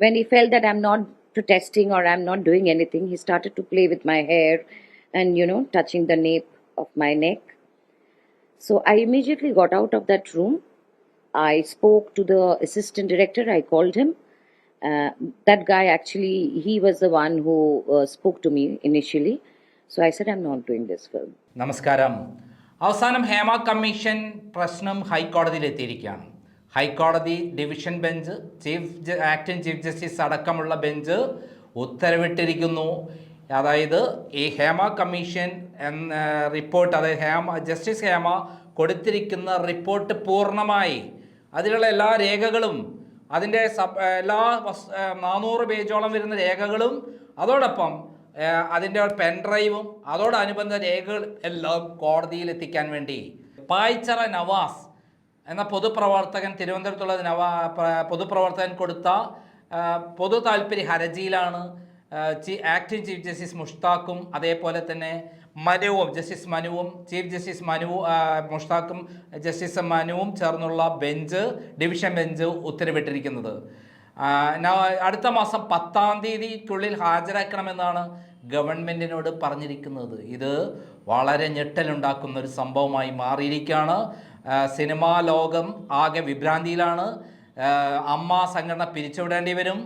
when he felt that I'm not protesting or I'm not doing anything, he started to play with my hair and, you know, touching the nape of my neck. So I immediately got out of that room. I spoke to the assistant director, I called him. Uh, that guy actually, he was the one who uh, spoke to me initially. So I said, I'm not doing this film. നമസ്കാരം അവസാനം Hema commission പ്രശ്നം ഹൈക്കോടതിയിൽ എത്തിയിരിക്കുകയാണ് ഹൈക്കോടതി division bench chief acting chief justice അടക്കമുള്ള bench ഉത്തരവിട്ടിരിക്കുന്നു. അതായത് ഈ ഹേമ കമ്മീഷൻ എന്ന റിപ്പോർട്ട് അതായത് ഹേമ ജസ്റ്റിസ് ഹേമ കൊടുത്തിരിക്കുന്ന റിപ്പോർട്ട് പൂർണമായി. അതിലുള്ള എല്ലാ രേഖകളും അതിന്റെ സബ് എല്ലാ നാനൂറ് പേജോളം വരുന്ന രേഖകളും അതോടൊപ്പം അതിന്റെ പെൻഡ്രൈവും അതോടനുബന്ധ രേഖകൾ എല്ലാം കോടതിയിൽ എത്തിക്കാൻ വേണ്ടി. പായ്ച്ചറ നവാസ് എന്ന പൊതുപ്രവർത്തകൻ തിരുവനന്തപുരത്തുള്ള നവ പൊതുപ്രവർത്തകൻ കൊടുത്ത പൊതു താല്പര്യ ഹർജിയിലാണ് ചീ ആക്ടിംഗ് ചീഫ് ജസ്റ്റിസ് മുഷ്താഖും അതേപോലെ തന്നെ മനുവും ജസ്റ്റിസ് മനുവും ചീഫ് ജസ്റ്റിസ് മനുവും മുഷ്താഖും ജസ്റ്റിസ് മനുവും ചേർന്നുള്ള ബെഞ്ച് ഡിവിഷൻ ബെഞ്ച് ഉത്തരവിട്ടിരിക്കുന്നത്. അടുത്ത മാസം പത്താം തീയതിക്കുള്ളിൽ ഹാജരാക്കണമെന്നാണ് ഗവൺമെന്റിനോട് പറഞ്ഞിരിക്കുന്നത്. ഇത് വളരെ ഞെട്ടലുണ്ടാക്കുന്ന ഒരു സംഭവമായി മാറിയിരിക്കുകയാണ്. സിനിമാ ലോകം ആകെ വിഭ്രാന്തിയിലാണ്. അമ്മ സംഘടന പിരിച്ചുവിടേണ്ടി വരും.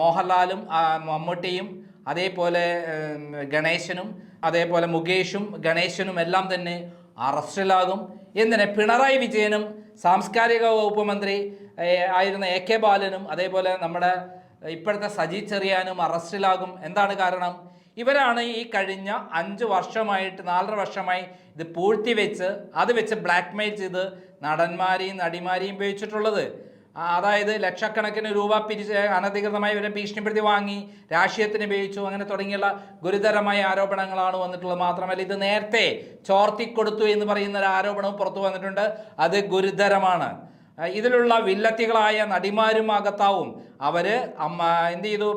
മോഹൻലാലും മമ്മൂട്ടിയും അതേപോലെ ഗണേശനും അതേപോലെ മുകേഷും ഗണേശനും എല്ലാം തന്നെ അറസ്റ്റിലാകും. എന്തിനെ? പിണറായി വിജയനും സാംസ്കാരിക വകുപ്പ് മന്ത്രി ആയിരുന്ന എ കെ ബാലനും അതേപോലെ നമ്മുടെ ഇപ്പോഴത്തെ സജി ചെറിയാനും അറസ്റ്റിലാകും. എന്താണ് കാരണം? ഇവരാണ് ഈ കഴിഞ്ഞ അഞ്ച് വർഷമായിട്ട് നാലര വർഷമായി ഇത് പൂഴ്ത്തി വെച്ച് അത് വെച്ച് ബ്ലാക്ക് മെയിൽ ചെയ്ത് നടന്മാരെയും നടിമാരെയും ഉപയോഗിച്ചിട്ടുള്ളത്. അതായത് ലക്ഷക്കണക്കിന് രൂപ പിരിച്ച് അനധികൃതമായി ഇവരെ ഭീഷണിപ്പെടുത്തി വാങ്ങി രാഷ്ട്രീയത്തിന് ഉപയോഗിച്ചു അങ്ങനെ തുടങ്ങിയുള്ള ഗുരുതരമായ ആരോപണങ്ങളാണ് വന്നിട്ടുള്ളത്. മാത്രമല്ല ഇത് നേരത്തെ ചോർത്തിക്കൊടുത്തു എന്ന് പറയുന്ന ഒരു ആരോപണവും പുറത്തു വന്നിട്ടുണ്ട്. അത് ഗുരുതരമാണ്. ഇതിലുള്ള വില്ലത്തികളായ നടിമാരും അകത്താവും അവർ അമ്മ എന്ത് ചെയ്തു?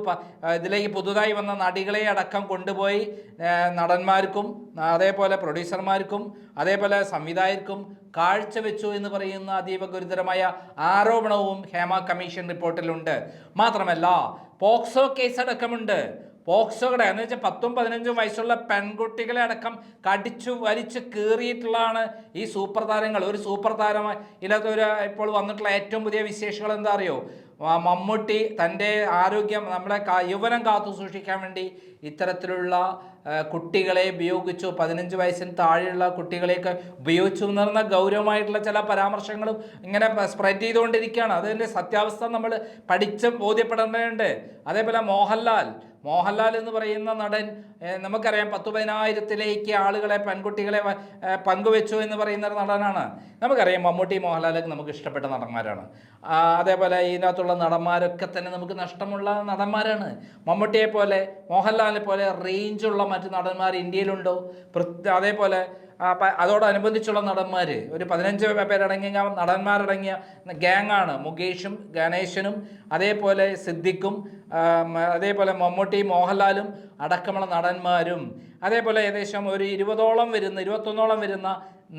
ഇതിലേക്ക് പുതുതായി വന്ന നടികളെ അടക്കം കൊണ്ടുപോയി നടന്മാർക്കും അതേപോലെ പ്രൊഡ്യൂസർമാർക്കും അതേപോലെ സംവിധായകർക്കും കാഴ്ചവെച്ചു എന്ന് പറയുന്ന അതീവ ഗുരുതരമായ ആരോപണവും ഹേമ കമ്മീഷൻ റിപ്പോർട്ടിലുണ്ട്. മാത്രമല്ല പോക്സോ കേസ് അടക്കമുണ്ട് പോക്സോയുടെ എന്ന് വെച്ചാൽ പത്തും പതിനഞ്ചും വയസ്സുള്ള പെൺകുട്ടികളെ അടക്കം കടിച്ചു വലിച്ചു കീറിയിട്ടുള്ളതാണ് ഈ സൂപ്പർ താരങ്ങൾ. ഒരു സൂപ്പർ താരം ഇല്ലാത്ത ഒരു ഇപ്പോൾ വന്നിട്ടുള്ള ഏറ്റവും പുതിയ വിശേഷങ്ങൾ എന്താ അറിയോ? മമ്മൂട്ടി തന്റെ ആരോഗ്യം നമ്മളെ യൗവനം കാത്തു സൂക്ഷിക്കാൻ വേണ്ടി ഇത്തരത്തിലുള്ള കുട്ടികളെ ഉപയോഗിച്ചു പതിനഞ്ച് വയസ്സിന് താഴെയുള്ള കുട്ടികളെയൊക്കെ ഉപയോഗിച്ചു എന്ന് പറഞ്ഞ ഗൗരവമായിട്ടുള്ള ചില പരാമർശങ്ങളും ഇങ്ങനെ സ്പ്രെഡ് ചെയ്തുകൊണ്ടിരിക്കുകയാണ്. അതിന്റെ സത്യാവസ്ഥ നമ്മൾ പഠിച്ച് ബോധ്യപ്പെടേണ്ടതുണ്ട്. അതേപോലെ മോഹൻലാൽ മോഹൻലാൽ എന്ന് പറയുന്ന നടൻ നമുക്കറിയാം പത്തു പതിനായിരത്തിലേക്ക് ആളുകളെ പെൺകുട്ടികളെ പങ്കുവെച്ചു എന്ന് പറയുന്ന ഒരു നടനാണ്. നമുക്കറിയാം മമ്മൂട്ടി മോഹൻലാലൊക്കെ നമുക്ക് ഇഷ്ടപ്പെട്ട നടന്മാരാണ്. അതേപോലെ ഇതിനകത്തുള്ള നടന്മാരൊക്കെ തന്നെ നമുക്ക് നഷ്ടമുള്ള നടന്മാരാണ്. മമ്മൂട്ടിയെ പോലെ മോഹൻലാലിനെ പോലെ റേഞ്ചുള്ള മറ്റു നടന്മാർ ഇന്ത്യയിലുണ്ടോ? അതേപോലെ അതോടനുബന്ധിച്ചുള്ള നടന്മാർ ഒരു പതിനഞ്ച് പേരടങ്ങിയ നടന്മാരടങ്ങിയ ഗ്യാങ്ങാണ് മുകേഷും ഗണേശനും അതേപോലെ സിദ്ദിഖും അതേപോലെ മമ്മൂട്ടി മോഹൻലാലും അടക്കമുള്ള നടന്മാരും. അതേപോലെ ഏകദേശം ഒരു ഇരുപതോളം വരുന്ന ഇരുപത്തൊന്നോളം വരുന്ന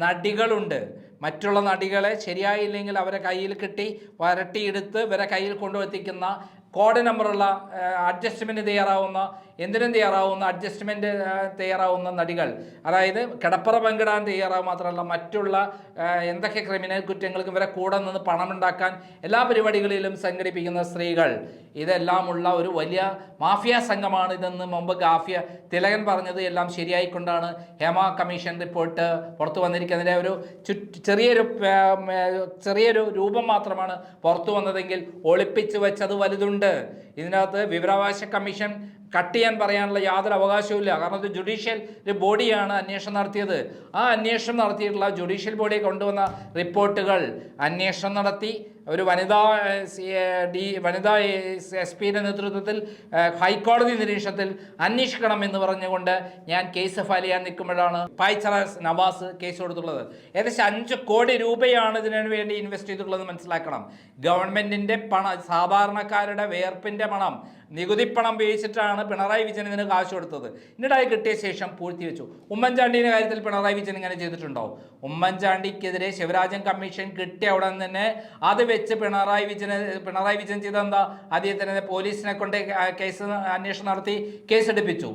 നടികളുണ്ട്. മറ്റുള്ള നടികളെ ശരിയായില്ലെങ്കിൽ അവരെ കയ്യിൽ കിട്ടി വരട്ടിയെടുത്ത് ഇവരെ കയ്യിൽ കൊണ്ടുവത്തിക്കുന്ന കോഡ് നമ്പറുള്ള അഡ്ജസ്റ്റ്മെന്റ് തയ്യാറാവുന്ന എന്തിനും തയ്യാറാവുന്ന അഡ്ജസ്റ്റ്മെന്റ് തയ്യാറാവുന്ന നടികൾ. അതായത് കിടപ്പറ പങ്കിടാൻ തയ്യാറാവും മാത്രമല്ല മറ്റുള്ള എന്തൊക്കെ ക്രിമിനൽ കുറ്റങ്ങൾക്കും ഇവരെ കൂടെ നിന്ന് പണമുണ്ടാക്കാൻ എല്ലാ പരിപാടികളിലും സംഘടിപ്പിക്കുന്ന സ്ത്രീകൾ. ഇതെല്ലാമുള്ള ഒരു വലിയ മാഫിയ സംഘമാണ് ഇതെന്ന് മുമ്പ് ഗാഫിയ തിലകൻ പറഞ്ഞത്. എല്ലാം ശരിയായിക്കൊണ്ടാണ് ഹേമ കമ്മീഷൻ റിപ്പോർട്ട് പുറത്തു വന്നിരിക്കുന്നതിന്റെ ഒരു ചെറിയൊരു ചെറിയൊരു രൂപം മാത്രമാണ് പുറത്തു വന്നതെങ്കിൽ ഒളിപ്പിച്ച് വെച്ചത് വലുതുണ്ട്. ഇതിനകത്ത് വിവരാവകാശ കമ്മീഷൻ കട്ട് ചെയ്യാൻ പറയാനുള്ള യാതൊരു അവകാശവും ഇല്ല. കാരണം ഇത് ജുഡീഷ്യൽ ഒരു ബോഡിയാണ് അന്വേഷണം നടത്തിയത്. ആ അന്വേഷണം നടത്തിയിട്ടുള്ള ജുഡീഷ്യൽ ബോഡിയെ കൊണ്ടുവന്ന റിപ്പോർട്ടുകൾ അന്വേഷണം നടത്തി ഒരു വനിതാ ഡി വനിതാ എസ് പിയുടെ നേതൃത്വത്തിൽ ഹൈക്കോടതി നിരീക്ഷണത്തിൽ അന്വേഷിക്കണം എന്ന് പറഞ്ഞുകൊണ്ട് ഞാൻ കേസ് ഫയൽ ചെയ്യാൻ നിൽക്കുമ്പോഴാണ് പായ്ച്ചറ നവാസ് കേസ് കൊടുത്തുള്ളത്. ഏകദേശം അഞ്ച് കോടി രൂപയാണ് ഇതിനു വേണ്ടി ഇൻവെസ്റ്റ് ചെയ്തിട്ടുള്ളത് മനസ്സിലാക്കണം. ഗവൺമെന്റിന്റെ പണം സാധാരണക്കാരുടെ വേർപ്പിന്റെ പണം നികുതി പണം ഉപയോഗിച്ചിട്ടാണ് പിണറായി വിജയൻ ഇതിന് കാശ് കൊടുത്തത്. എന്നിട്ടായി കിട്ടിയ ശേഷം പൂഴ്ത്തി വെച്ചു. ഉമ്മൻചാണ്ടിയുടെ കാര്യത്തിൽ പിണറായി വിജയൻ ഇങ്ങനെ ചെയ്തിട്ടുണ്ടോ? ഉമ്മൻചാണ്ടിക്കെതിരെ ശിവരാജൻ കമ്മീഷൻ കിട്ടിയ ഉടൻ തന്നെ അത് വെച്ച് പിണറായി വിജയന് പിണറായി വിജയൻ ചെയ്ത എന്താ? അദ്ദേഹത്തിന് പോലീസിനെ കൊണ്ട് കേസ് അന്വേഷണം നടത്തി കേസെടുപ്പിച്ചു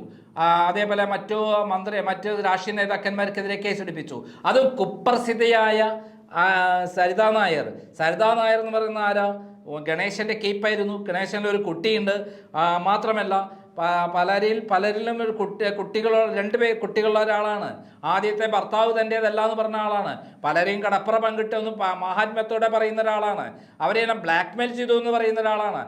അതേപോലെ മറ്റു മന്ത്രി മറ്റു രാഷ്ട്രീയ നേതാക്കന്മാർക്കെതിരെ കേസെടുപ്പിച്ചു അതും കുപ്രസിദ്ധയായ സരിതാ നായർ. സരിതാ നായർ എന്ന് പറയുന്ന ആരാ? ഗണേശന്റെ ഗണേശന്റെ ഗണേശന്റെ ഒരു കുട്ടിയുണ്ട്. മാത്രമല്ല പലരിൽ പലരിലും ഒരു കുട്ടി കുട്ടികളോ രണ്ട് പേ കുട്ടികളുള്ള ഒരാളാണ്. ആദ്യത്തെ ഭർത്താവ് തന്റേതല്ല എന്ന് പറഞ്ഞ ആളാണ്. പലരെയും കടപ്പുറ പങ്കിട്ടെന്ന് മഹാത്മ്യത്തോടെ പറയുന്ന ഒരാളാണ്. അവരെല്ലാം ബ്ലാക്ക്മെയിൽ ചെയ്തു എന്ന് പറയുന്ന ഒരാളാണ്.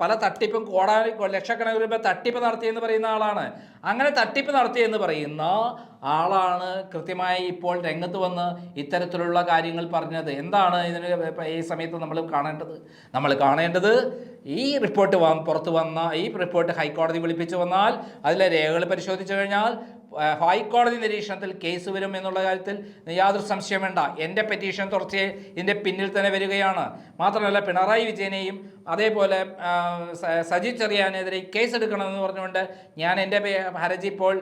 പല തട്ടിപ്പും കോടാനി ലക്ഷക്കണക്കിന് രൂപ തട്ടിപ്പ് നടത്തിയെന്ന് പറയുന്ന ആളാണ്. അങ്ങനെ തട്ടിപ്പ് നടത്തിയെന്ന് പറയുന്ന ആളാണ് കൃത്യമായി ഇപ്പോൾ രംഗത്ത് വന്ന് ഇത്തരത്തിലുള്ള കാര്യങ്ങൾ പറഞ്ഞത്. എന്താണ് ഇതിന് ഈ സമയത്ത് നമ്മൾ കാണേണ്ടത്? നമ്മൾ കാണേണ്ടത് ഈ റിപ്പോർട്ട് പുറത്തു വന്ന ഈ റിപ്പോർട്ട് ഹൈക്കോടതി വിളിപ്പിച്ചു വന്നാൽ അതിലെ രേഖകൾ പരിശോധിച്ചു കഴിഞ്ഞാൽ ഹൈക്കോടതി നിരീക്ഷണത്തിൽ കേസ് വരും എന്നുള്ള കാര്യത്തിൽ യാതൊരു സംശയം വേണ്ട. എന്റെ പെറ്റീഷൻ തുടർച്ചയെ ഇതിന്റെ പിന്നിൽ തന്നെ വരികയാണ്. മാത്രമല്ല പിണറായി വിജയനെയും അതേപോലെ സജി ചെറിയാനെതിരെ കേസ് എടുക്കണമെന്ന് പറഞ്ഞുകൊണ്ട് ഞാൻ എന്റെ ഹർജി ഇപ്പോൾ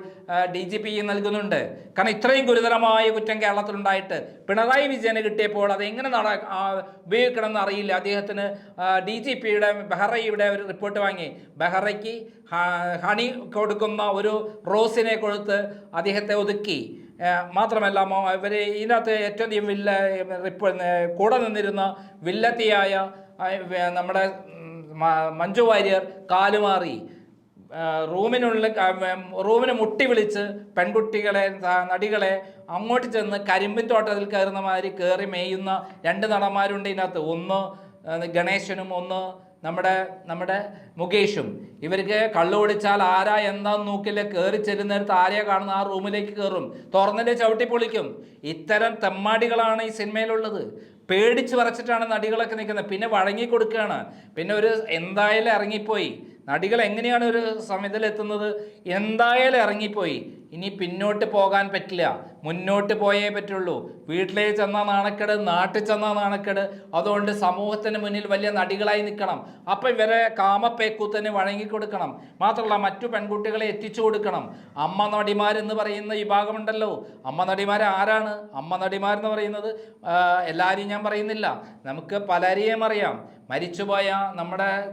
ഡി ജി പി നൽകുന്നുണ്ട്. കാരണം ഇത്രയും ഗുരുതരമായ കുറ്റം കേരളത്തിലുണ്ടായിട്ട് പിണറായി വിജയന് കിട്ടിയപ്പോൾ അത് എങ്ങനെ നട ഉപയോഗിക്കണമെന്ന് അറിയില്ല. അദ്ദേഹത്തിന് ഡി ജി പിയുടെ ബെഹ്റയുടെ ഒരു റിപ്പോർട്ട് വാങ്ങി. ബെഹ്റയ്ക്ക് ഹണി കൊടുക്കുന്ന ഒരു റോസിനെ കൊടുത്ത് അദ്ദേഹത്തെ ഒതുക്കി. മാത്രമല്ല ഇവർ ഇതിനകത്ത് ഏറ്റവും അധികം വില്ല കൂടെ നിന്നിരുന്ന വില്ലത്തിയായ നമ്മുടെ മഞ്ജു വാര്യർ കാലുമാറി. റൂമിനുള്ളിൽ റൂമിന് മുട്ടി വിളിച്ച് പെൺകുട്ടികളെ നടികളെ അങ്ങോട്ട് ചെന്ന് കരിമ്പിൻ തോട്ടത്തിൽ കയറുന്ന മാതിരി കയറി മേയുന്ന രണ്ട് നടന്മാരുണ്ട് ഇതിനകത്ത്. ഒന്ന് ഗണേശനും ഒന്ന് നമ്മുടെ നമ്മുടെ മുകേഷും. ഇവർക്ക് കള്ളു കുടിച്ചാൽ ആരാ എന്താന്ന് നോക്കില്ല? കയറി ചെല്ലുന്നിടത്ത് ആരെയാ കാണുന്ന ആ റൂമിലേക്ക് കയറും തുറന്നിട്ട് ചവിട്ടി പൊളിക്കും. ഇത്തരം തെമ്മാടികളാണ് ഈ സിനിമയിലുള്ളത്. പേടിച്ച് വരച്ചിട്ടാണ് നടികളൊക്കെ നിൽക്കുന്നത്. പിന്നെ വഴങ്ങി കൊടുക്കുകയാണ് പിന്നെ ഒരു എന്തായാലും ഇറങ്ങിപ്പോയി. നടികൾ എങ്ങനെയാണ് ഒരു സമയത്തിലെത്തുന്നത്? എന്തായാലും ഇറങ്ങിപ്പോയി. ഇനി പിന്നോട്ട് പോകാൻ പറ്റില്ല. മുന്നോട്ട് പോയേ പറ്റുള്ളൂ. വീട്ടിലേ ചെന്ന നാണക്കേട് നാട്ടിൽ ചെന്ന നാണക്കേട്. അതുകൊണ്ട് സമൂഹത്തിന് മുന്നിൽ വലിയ നടികളായി നിൽക്കണം. അപ്പം ഇവരെ കാമപ്പേക്കൂത്തന് വഴങ്ങിക്കൊടുക്കണം. മാത്രമല്ല മറ്റു പെൺകുട്ടികളെ എത്തിച്ചു കൊടുക്കണം. അമ്മ നടിമാരെന്ന് പറയുന്ന വിഭാഗമുണ്ടല്ലോ. അമ്മ നടിമാർ ആരാണ്? അമ്മ നടിമാരെന്ന് പറയുന്നത് എല്ലാവരെയും ഞാൻ പറയുന്നില്ല. നമുക്ക് പലരെയും അറിയാം. മരിച്ചുപോയ നമ്മുടെ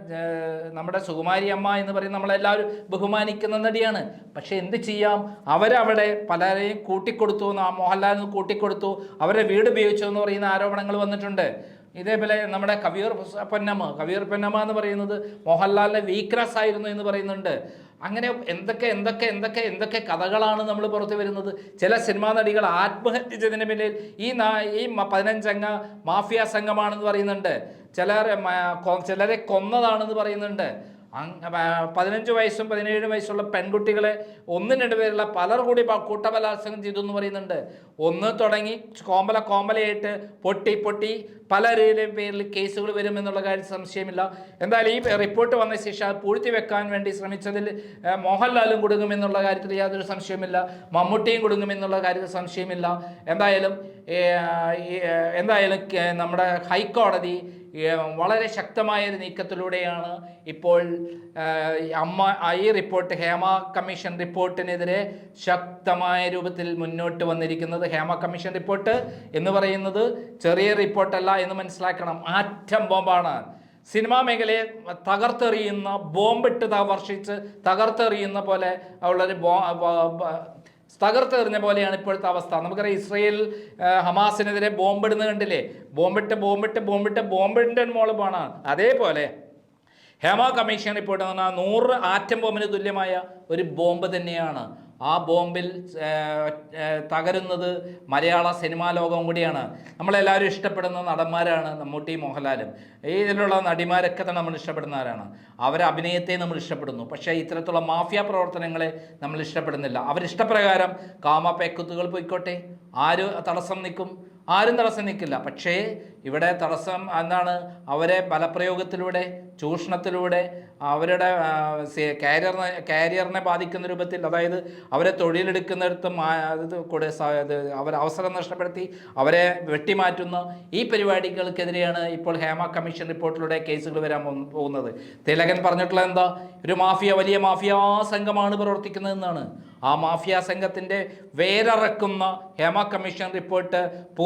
നമ്മുടെ സുകുമാരി അമ്മ എന്ന് പറയുന്ന നമ്മളെല്ലാവരും ബഹുമാനിക്കുന്ന നടിയാണ്. പക്ഷേ എന്ത് ചെയ്യാം? അവരവിടെ പലരെയും കൂട്ടിക്കൊടുത്തു എന്ന് ആ മോഹൻലാലിന് കൂട്ടിക്കൊടുത്തു. അവരെ വീട് ഉപയോഗിച്ചു എന്ന് പറയുന്ന ആരോപണങ്ങൾ വന്നിട്ടുണ്ട്. ഇതേപോലെ നമ്മുടെ കവിയൂർ പൊന്നമ്മ കവിയൂർ പൊന്നമ്മ എന്ന് പറയുന്നത് മോഹൻലാലിന്റെ വീക്ക്നസ് ആയിരുന്നു എന്ന് പറയുന്നുണ്ട്. അങ്ങനെ എന്തൊക്കെ എന്തൊക്കെ എന്തൊക്കെ എന്തൊക്കെ കഥകളാണ് നമ്മൾ പുറത്തു വരുന്നത്? ചില സിനിമാ നടികൾ ആത്മഹത്യ ചെയ്തതിന് പിന്നിൽ ഈ ഈ പതിനഞ്ചംഗ മാഫിയ സംഘമാണെന്ന് പറയുന്നുണ്ട്. ചിലർ ചിലരെ കൊന്നതാണെന്ന് പറയുന്നുണ്ട്. പതിനഞ്ച് വയസ്സും പതിനേഴ് വയസ്സുള്ള പെൺകുട്ടികളെ ഒന്നും രണ്ട് പേരുള്ള പലർ കൂടി കൂട്ടബലാത്സംഗം ചെയ്തു എന്ന് പറയുന്നുണ്ട്. ഒന്ന് തുടങ്ങി കോമ്പല കോമ്പലയായിട്ട് പൊട്ടി പൊട്ടി പലരുടെയും പേരിൽ കേസുകൾ വരും എന്നുള്ള കാര്യം സംശയമില്ല. എന്തായാലും ഈ റിപ്പോർട്ട് വന്ന ശേഷം അത് പൂഴ്ത്തി വെക്കാൻ വേണ്ടി ശ്രമിച്ചതിൽ മോഹൻലാലും കുടുങ്ങുമെന്നുള്ള കാര്യത്തിൽ യാതൊരു സംശയമില്ല മമ്മൂട്ടിയും കുടുങ്ങുമെന്നുള്ള കാര്യത്തിൽ സംശയമില്ല. എന്തായാലും എന്തായാലും നമ്മുടെ ഹൈക്കോടതി വളരെ ശക്തമായ ഒരു നീക്കത്തിലൂടെയാണ് ഇപ്പോൾ അമ്മ ഈ റിപ്പോർട്ട് ഹേമ കമ്മീഷൻ റിപ്പോർട്ടിനെതിരെ ശക്തമായ രൂപത്തിൽ മുന്നോട്ട് വന്നിരിക്കുന്നത് ഹേമ കമ്മീഷൻ റിപ്പോർട്ട് എന്ന് പറയുന്നത് ചെറിയ റിപ്പോർട്ടല്ല എന്ന് മനസ്സിലാക്കണം. ആറ്റം ബോംബാണ്. സിനിമാ മേഖലയെ തകർത്തെറിയുന്ന ബോംബിട്ട് വർഷിച്ച് തകർത്തെറിയുന്ന പോലെ ഉള്ളൊരു ബ- തകർത്തെറിഞ്ഞ പോലെയാണ് ഇപ്പോഴത്തെ അവസ്ഥ. നമുക്കറിയാം ഇസ്രയേൽ ഹമാസിനെതിരെ ബോംബിടുന്നത് കണ്ടില്ലേ? ബോംബിട്ട് ബോംബിട്ട് ബോംബിട്ട് ബോംബിന്റെ മോളുമാണ് അതേപോലെ ഹേമ കമ്മീഷൻ പറഞ്ഞാൽ നൂറ് ആറ്റം ബോംബിന് തുല്യമായ ഒരു ബോംബ് തന്നെയാണ് ആ ബോംബിൽ തകരുന്നത് മലയാള സിനിമാ ലോകം കൂടിയാണ്. നമ്മളെല്ലാവരും ഇഷ്ടപ്പെടുന്ന നടന്മാരാണ് മമ്മൂട്ടി മോഹൻലാലും. ഇതിലുള്ള നടിമാരൊക്കെ തന്നെ നമ്മൾ ഇഷ്ടപ്പെടുന്നവരാണ് അവരെ അഭിനയത്തെ നമ്മൾ ഇഷ്ടപ്പെടുന്നു. പക്ഷേ ഇത്തരത്തിലുള്ള മാഫിയ പ്രവർത്തനങ്ങളെ നമ്മൾ ഇഷ്ടപ്പെടുന്നില്ല. അവരിഷ്ടപ്രകാരം കാമപേക്കുത്തുകൾ പോയിക്കോട്ടെ. ആര് തടസ്സം നിൽക്കും? ആരും തടസ്സം നിൽക്കില്ല പക്ഷേ ഇവിടെ തടസ്സം എന്താണ്? അവരെ ബലപ്രയോഗത്തിലൂടെ ചൂഷണത്തിലൂടെ അവരുടെ കാരിയർ കാരിയറിനെ ബാധിക്കുന്ന രൂപത്തിൽ അതായത് അവരെ തൊഴിലെടുക്കുന്നിടത്തും കൂടെ അവർ അവസരം നഷ്ടപ്പെടുത്തി അവരെ വെട്ടിമാറ്റുന്ന ഈ പരിപാടികൾക്കെതിരെയാണ് ഇപ്പോൾ ഹേമ കമ്മീഷൻ റിപ്പോർട്ടിലൂടെ കേസുകൾ വരാൻ പോകുന്നത്. തിലകൻ പറഞ്ഞിട്ടുള്ള എന്താ? ഒരു മാഫിയ വലിയ മാഫിയ സംഘമാണ് പ്രവർത്തിക്കുന്നതെന്നാണ്. ആ മാഫിയ സംഘത്തിന്റെ വേരറക്കുന്ന ഹേമ കമ്മീഷൻ റിപ്പോർട്ട്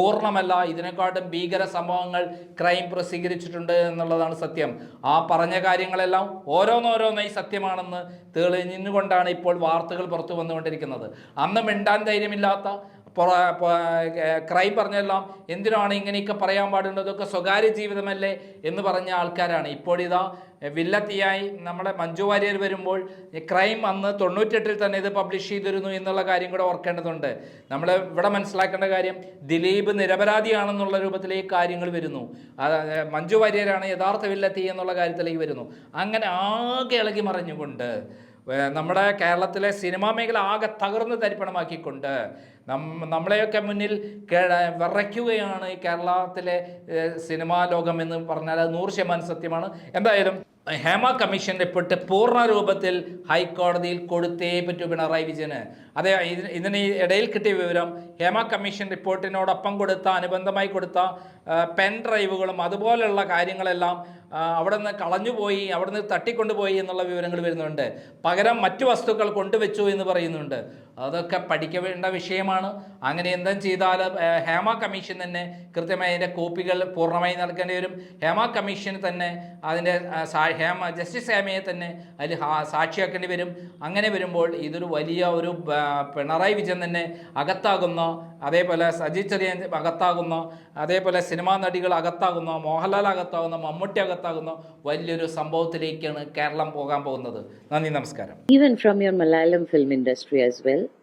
പൂർണമല്ല. ഇതിനെക്കാട്ടും ഭീകര സംഭവങ്ങൾ ക്രൈം പ്രസിദ്ധീകരിച്ചിട്ടുണ്ട് എന്നുള്ളതാണ് സത്യം. ആ പറഞ്ഞ കാര്യങ്ങളെല്ലാം ഓരോന്നോരോന്നായി സത്യമാണെന്ന് തെളിഞ്ഞുകൊണ്ടാണ് ഇപ്പോൾ വാർത്തകൾ പുറത്തു വന്നുകൊണ്ടിരിക്കുന്നത്. അന്ന് മിണ്ടാൻ ധൈര്യമില്ലാത്ത ക്രൈം പറഞ്ഞെല്ലാം എന്തിനാണ് ഇങ്ങനെയൊക്കെ പറയാൻ പാടുള്ളത്? സ്വകാര്യ ജീവിതമല്ലേ എന്ന് പറഞ്ഞ ആൾക്കാരാണ്. ഇപ്പോഴിതാ വില്ലത്തിയായി നമ്മുടെ മഞ്ജു വാര്യർ വരുമ്പോൾ ക്രൈം അന്ന് തൊണ്ണൂറ്റെട്ടിൽ തന്നെ ഇത് പബ്ലിഷ് ചെയ്തിരുന്നു എന്നുള്ള കാര്യം കൂടെ ഓർക്കേണ്ടതുണ്ട്. നമ്മൾ ഇവിടെ മനസ്സിലാക്കേണ്ട കാര്യം ദിലീപ് നിരപരാധിയാണെന്നുള്ള രൂപത്തിലേക്ക് കാര്യങ്ങൾ വരുന്നു. മഞ്ജു വാര്യരാണ് യഥാർത്ഥ വില്ലത്തി എന്നുള്ള കാര്യത്തിലേക്ക് വരുന്നു. അങ്ങനെ ആകെ ഇളകി മറിഞ്ഞുകൊണ്ട് നമ്മുടെ കേരളത്തിലെ സിനിമാ മേഖല ആകെ തകർന്ന് തരിപ്പണമാക്കിക്കൊണ്ട് നമ്മളെയൊക്കെ മുന്നിൽ വിറയ്ക്കുകയാണ് ഈ കേരളത്തിലെ സിനിമാ ലോകം എന്ന് പറഞ്ഞാൽ അത് നൂറ് ശതമാനം സത്യമാണ്. എന്തായാലും ഹേമ കമ്മീഷൻ റിപ്പോർട്ട് പൂർണ രൂപത്തിൽ ഹൈക്കോടതിയിൽ കൊടുത്തേ പറ്റൂ പിണറായി വിജയന്. അതെ ഇതിന് ഇതിന് ഇടയിൽ കിട്ടിയ വിവരം ഹേമ കമ്മീഷൻ റിപ്പോർട്ടിനോടൊപ്പം കൊടുത്ത അനുബന്ധമായി കൊടുത്ത പെൻ ഡ്രൈവുകളും അതുപോലെയുള്ള കാര്യങ്ങളെല്ലാം അവിടെ നിന്ന് കളഞ്ഞുപോയി അവിടെ നിന്ന് തട്ടിക്കൊണ്ടുപോയി എന്നുള്ള വിവരങ്ങൾ വരുന്നുണ്ട്. പകരം മറ്റു വസ്തുക്കൾ കൊണ്ടുവച്ചു എന്ന് പറയുന്നുണ്ട്. അതൊക്കെ പഠിക്കേണ്ട വിഷയമാണ്. അങ്ങനെ എന്തും ചെയ്താൽ ഹേമ കമ്മീഷൻ തന്നെ കൃത്യമായി അതിന്റെ കോപ്പികൾ പൂർണമായി നൽകേണ്ടി വരും. ഹേമ കമ്മീഷൻ തന്നെ അതിന്റെ ഹേമ ജസ്റ്റിസ് ഹേമയെ തന്നെ അതിൽ സാക്ഷിയാക്കേണ്ടി വരും. അങ്ങനെ വരുമ്പോൾ ഇതൊരു വലിയ ഒരു പിണറായി വിജയൻ തന്നെ അകത്താകുന്ന അതേപോലെ സജി ചെറിയൻ അകത്താകുന്ന അതേപോലെ സിനിമാ നടികൾ അകത്താകുന്ന മോഹൻലാൽ അകത്താകുന്ന മമ്മൂട്ടി അകത്താകുന്ന വലിയൊരു സംഭവത്തിലേക്കാണ് കേരളം പോകാൻ പോകുന്നത്. നന്ദി നമസ്കാരം. Even from your Malayalam film industry as well.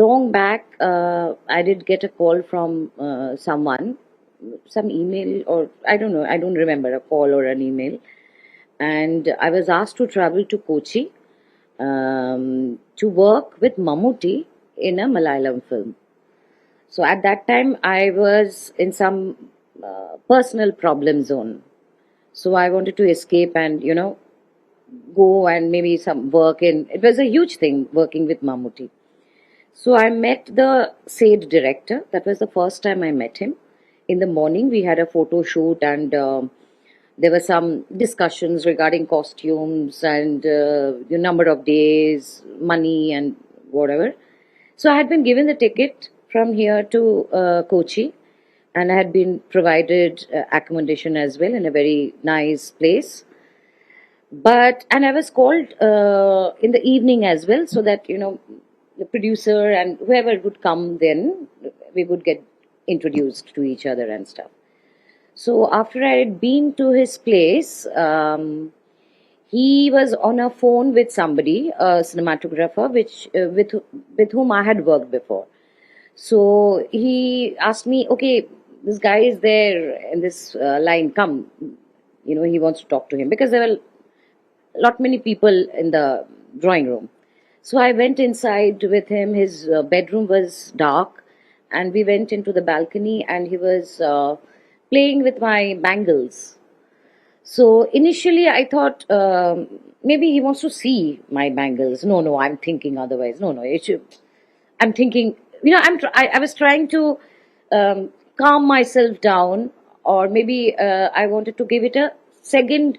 Long back, uh, I did get a call from uh, someone, some email or I don't know, I don't remember a call or an email, and I was asked to travel to Kochi um, to work with Mammootty in a Malayalam film. So at that time, I was in some uh, personal problem zone. So I wanted to escape and, you know, go and maybe some work in. It was a huge thing working with Mammootty. So I met the SAID director. That was the first time I met him. In the morning, we had a photo shoot and um there were some discussions regarding costumes and uh, the number of days, money, and whatever. So I had been given the ticket from here to uh, Kochi, and I had been provided uh, accommodation as well in a very nice place. But and I was called uh, in the evening as well, so that you know the producer and whoever would come then we would get introduced to each other and stuff. So after I had been to his place, um, he was on a phone with somebody, a cinematographer, which uh, with with whom I had worked before. So he asked me, "Okay, this guy is there in this uh, line. Come, you know, he wants to talk to him because there were lot many people in the drawing room." So I went inside with him. His uh, bedroom was dark, and we went into the balcony, and he was uh, playing with my bangles. So initially, I thought um, maybe he wants to see my bangles. No, no, I'm thinking otherwise. No, no, should. I'm thinking, you know, I'm. I, I was trying to um, calm myself down, or maybe uh, I wanted to give it a second.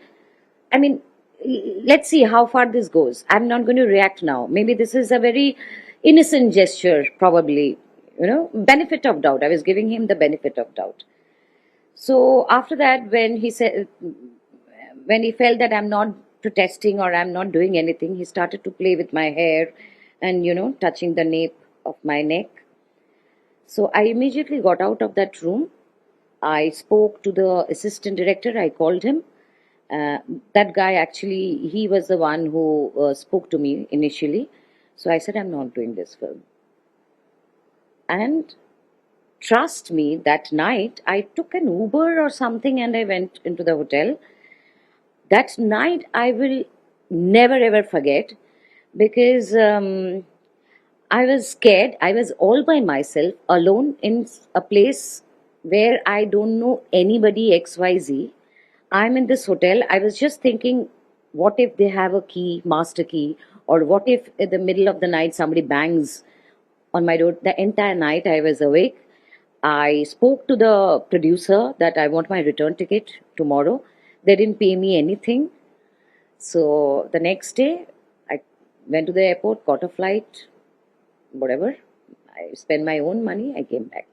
I mean, let's see how far this goes. I'm not going to react now. Maybe this is a very innocent gesture, probably. You know, benefit of doubt. I was giving him the benefit of doubt. So after that, when he said, when he felt that I'm not protesting or I'm not doing anything, he started to play with my hair and, you know, touching the nape of my neck. So I immediately got out of that room. I spoke to the assistant director. I called him. Uh, that guy actually, he was the one who uh, spoke to me initially. So I said, I'm not doing this film. And trust me, that night I took an Uber or something and I went into the hotel. That night I will never ever forget because um, I was scared. I was all by myself, alone in a place where I don't know anybody XYZ. I'm in this hotel. I was just thinking, what if they have a key, master key, or what if in the middle of the night somebody bangs on my door? The entire night I was awake. I spoke to the producer that I want my return ticket tomorrow. They didn't pay me anything. So the next day, I went to the airport, got a flight, whatever. I spent my own money. I came back.